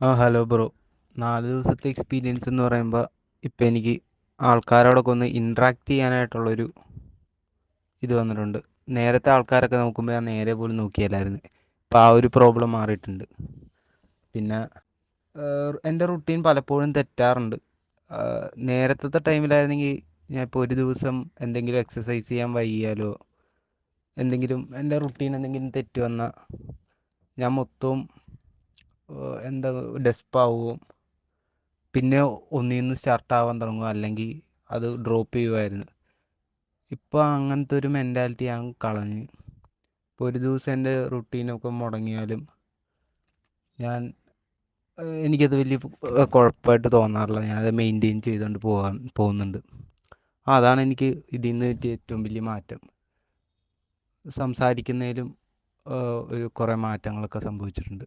ആ hello bro നാല് ദിവസത്തെ എക്സ്പീരിയൻസ് എന്ന് പറയുമ്പോൾ ഇപ്പം എനിക്ക് ആൾക്കാരോടൊക്കെ ഒന്ന് ഇൻട്രാക്ട് ചെയ്യാനായിട്ടുള്ളൊരു ഇത് വന്നിട്ടുണ്ട്. നേരത്തെ ആൾക്കാരൊക്കെ നോക്കുമ്പോൾ ഞാൻ നേരെ പോലും നോക്കിയല്ലായിരുന്നു. ഇപ്പം ആ ഒരു പ്രോബ്ലം മാറിയിട്ടുണ്ട്. പിന്നെ എന്റെ റുട്ടീൻ പലപ്പോഴും തെറ്റാറുണ്ട്. നേരത്തെ ടൈമിലായിരുന്നെങ്കിൽ ഞാൻ ഇപ്പോൾ ഒരു ദിവസം എന്തെങ്കിലും എക്സസൈസ് ചെയ്യാൻ വൈകിയാലോ എന്തെങ്കിലും എന്റെ റുട്ടീൻ എന്തെങ്കിലും തെറ്റ് വന്നാൽ ഞാൻ മൊത്തവും എന്താ ഡെസ്പാവും പിന്നെ ഒന്നിൽ നിന്ന് സ്റ്റാർട്ട് ആവാൻ തുടങ്ങും. അല്ലെങ്കിൽ അത് ഡ്രോപ്പ് ചെയ്യുമായിരുന്നു ഇപ്പോൾ അങ്ങനത്തെ ഒരു മെന്റാലിറ്റി ഞാൻ കളഞ്ഞ്. ഇപ്പോൾ ഒരു ദിവസം എന്റെ റുട്ടീനൊക്കെ മുടങ്ങിയാലും ഞാൻ എനിക്കത് വലിയ കുഴപ്പമായിട്ട് തോന്നാറില്ല. ഞാനത് മെയിന്റെയിൻ ചെയ്തുകൊണ്ട് പോകാൻ പോകുന്നുണ്ട്. അതാണ് എനിക്ക് ഇതിൽ നിന്ന് കിട്ടിയ ഏറ്റവും വലിയ മാറ്റം. സംസാരിക്കുന്നതിലും ഒരു കുറേ മാറ്റങ്ങളൊക്കെ സംഭവിച്ചിട്ടുണ്ട്.